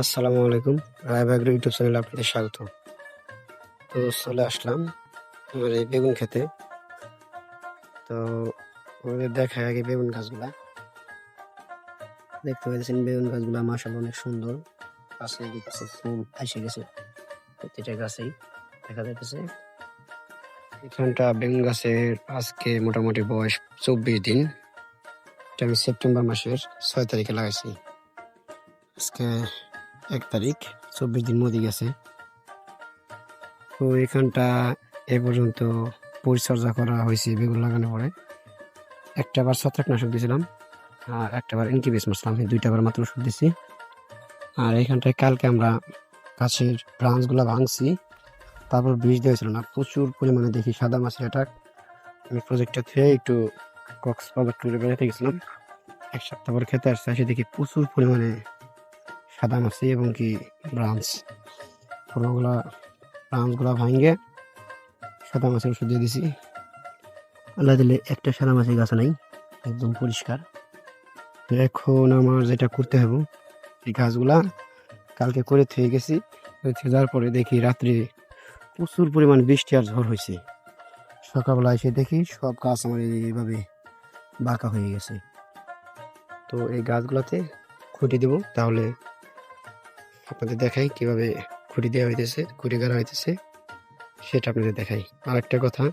আসসালামু আলাইকুম। রায়বাগরি ইউটিউব চ্যানেলে আপনাদের স্বাগত। তো চলে আসলাম আমার এই বেগুন খেতে। তো আমাদের দেখায় আগে বেগুন গাছগুলা। দেখতে পাচ্ছেন বেগুন গাছগুলা মাসাল অনেক সুন্দর। পাশে গেছে ফুল এসে গেছে প্রতিটা গাছেই, দেখা যাচ্ছে এখানটা বেগুন গাছের আজকে মোটামুটি বয়স চব্বিশ দিন। এটা আমি সেপ্টেম্বর মাসের ছয় তারিখে লাগাইছি। আজকে এক তারিখ, চব্বিশ দিন মধ্যে গেছে। তো এখানটা এ পর্যন্ত পরিচর্যা করা হয়েছে বেগুন লাগানোর পরে। একটা বার ছত্রাকনাশক দিয়েছিলাম, আর একটা বার ইনকিবেস মারছিলাম দুইটা বার মাত্র ওষুধ দিছি আর এখানটায় কালকে আমরা গাছের ব্রাঞ্চগুলো ভাঙছি, তারপর বীজ দিয়েছিল না। প্রচুর পরিমাণে দেখি সাদা মাছের অ্যাটাক আমি প্রজেক্টটা থেকে একটু কক্সবাজার ট্যুরে বেড়াতে গেছিলাম। এক সপ্তাহ পর খেতে আসছে এসে দেখি প্রচুর পরিমাণে সাদা মাছি এবং কি ব্রাঞ্চ। পুরোগুলা ব্রাঞ্চগুলা ভাঙে সাদা মাছের ওষুধ দিয়ে দিছি। আল্লাহ দিলে একটা সাদা মাছের গাছ নাই, একদম পরিষ্কার। এখন আমার যেটা করতে হবে এই গাছগুলা কালকে করে থেকে গেছি। যাওয়ার পরে দেখি রাত্রে প্রচুর পরিমাণ বৃষ্টি আর ঝড় হয়েছে সকালবেলা এসে দেখি সব গাছ আমার এইভাবে বাঁকা হয়ে গেছে। তো এই গাছগুলোতে খুঁটি দেব, তাহলে আপনাদের দেখাই কীভাবে খুঁটি দেওয়া হইতেছে, খুঁটি গাড়া হইতেছে, সেটা আপনাদের দেখাই। আর একটা কথা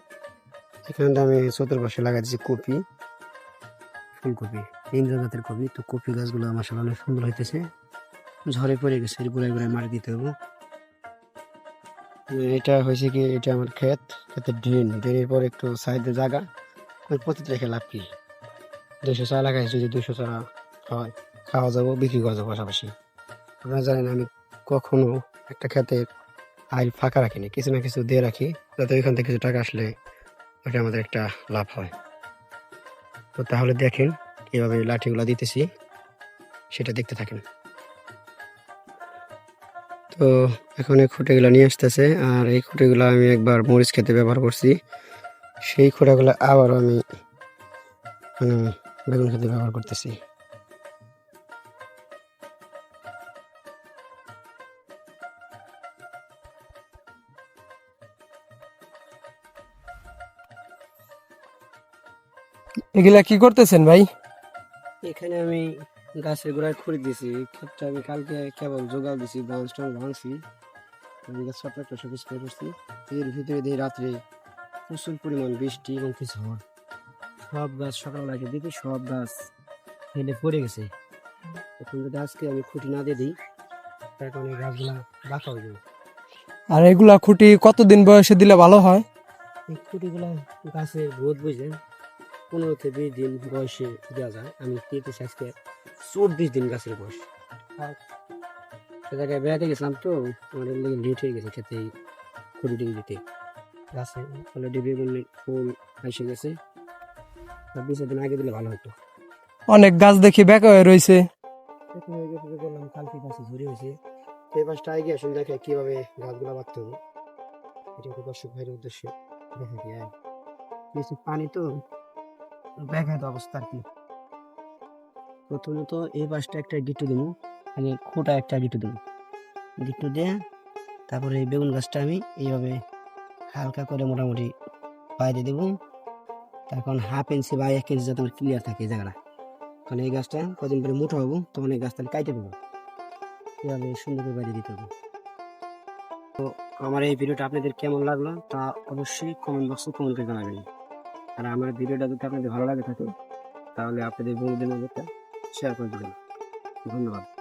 এখানটা আমি চতুর্পাশে লাগাই দিচ্ছি কপি, ফুলকপি ইন্দ্র জাতের কপি। তো কপি গাছগুলো আমার অনেক সুন্দর হইতেছে। ঝড়ে পড়ে গেছে গোড়ায় গোড়ায় মাটি দিতে হবে। এটা হয়েছে কি, এটা আমার ক্ষেত, ক্ষেতের ড্রেন। ড্রেনের পর একটু সাইডে জায়গা প্রতিটা রেখে লাভ কি? দুশো চা লাগাইছি, যদি দুশো চা হয়, খাওয়া যাব, বিক্রি করা যাব পাশাপাশি। আপনারা জানেন আমি কখনো একটা খেতে আইল ফাঁকা রাখিনি, কিছু না কিছু দিয়ে রাখি, যাতে ওইখান থেকে কিছু টাকা আসলে ওটা আমাদের একটা লাভ হয়। তো তাহলে দেখেন, কীভাবে লাঠিগুলো দিতেছি, সেটা দেখতে থাকেন। তো এখন এই খুঁটেগুলো নিয়ে আসতেছে, আর এই খুঁটেগুলো আমি একবার মরিচ খেতে ব্যবহার করছি। সেই খুঁটাগুলো আবারও আমি মানে বেগুন খেতে ব্যবহার করতেছি। এগুলা কি করতেছেন ভাই? এখানে আমি গাছের গোড়ায় খুঁড়ে দিয়েছি। ক্ষেতটা আমি কালকে কেবল জোগাড় দিছি ব্রাঞ্চ টাঞ্চ ভাঙছি। আমি গাছ একটা সবুজ স্প্রে করছি এর ভিতরে দিয়ে রাত্রে প্রচুর পরিমাণ বৃষ্টি এবং কি ঝড় সব গাছ সকালবেলা এসে দেখি সব গাছ ফেলে পড়ে গেছে। এখন যদি আজকে আমি খুঁটি না দিয়ে দিই তার কারণে গাছগুলা বাঁকা হয়ে যাবে। আর এগুলা খুঁটি কতদিন বয়সে দিলে ভালো হয়? এই খুঁটিগুলা গাছে রোদ বুঝে পনেরো থেকে বিশ দিন বয়সে দেওয়া যায়। আমি পেয়েছি আজকে চব্বিশ দিন গাছের বয়স। আর সে জায়গায় বেড়াতে গেছিলাম তো আমাদের লেগে লেট হয়ে গেছে খেতে খুঁটি ডিম দিতে গাছে। অলরেডি বেগুন ফুল এসে গেছে। আর বিশ দিন আগে দিলে ভালো হতো। অনেক গাছ দেখি বেঁকা হয়ে রয়েছে। হয়ে বললাম কালকে গাছে ঝুরি হয়েছে। পাশটা আগে আসুন দেখে কীভাবে গাছগুলো বাঁধতে হবে এটা তো দর্শক ভাইয়ের উদ্দেশ্যে। দেখে বেশি পানি তো ব্যাঘাত অবস্থা আর কি। প্রথমত এই পাশটা একটা গিট্টু দেবো মানে খোটা একটা গিট্টু দেবো গিট্টু দিয়ে তারপরে এই বেগুন গাছটা আমি এইভাবে হালকা করে মোটামুটি বাইরে দেবো। তখন হাফ ইঞ্চি বা এক ইঞ্চি যাতে ক্লিয়ার থাকে এই জায়গাটা। কারণ এই গাছটা কদিন পরে মোটা হব, তখন এই গাছটা কাইটে দেবো। এভাবে সুন্দর করে বাইরে দিতে হবে। তো আমার এই ভিডিওটা আপনাদের কেমন লাগল তা অবশ্যই কমেন্ট বক্সে কমেন্ট করে জানাবেন। আর আমার ভিডিওটা যদি আপনাদের ভালো লাগে থাকে, তাহলে আপনাদের বন্ধুদের মধ্যে শেয়ার করে দেবেন। ধন্যবাদ।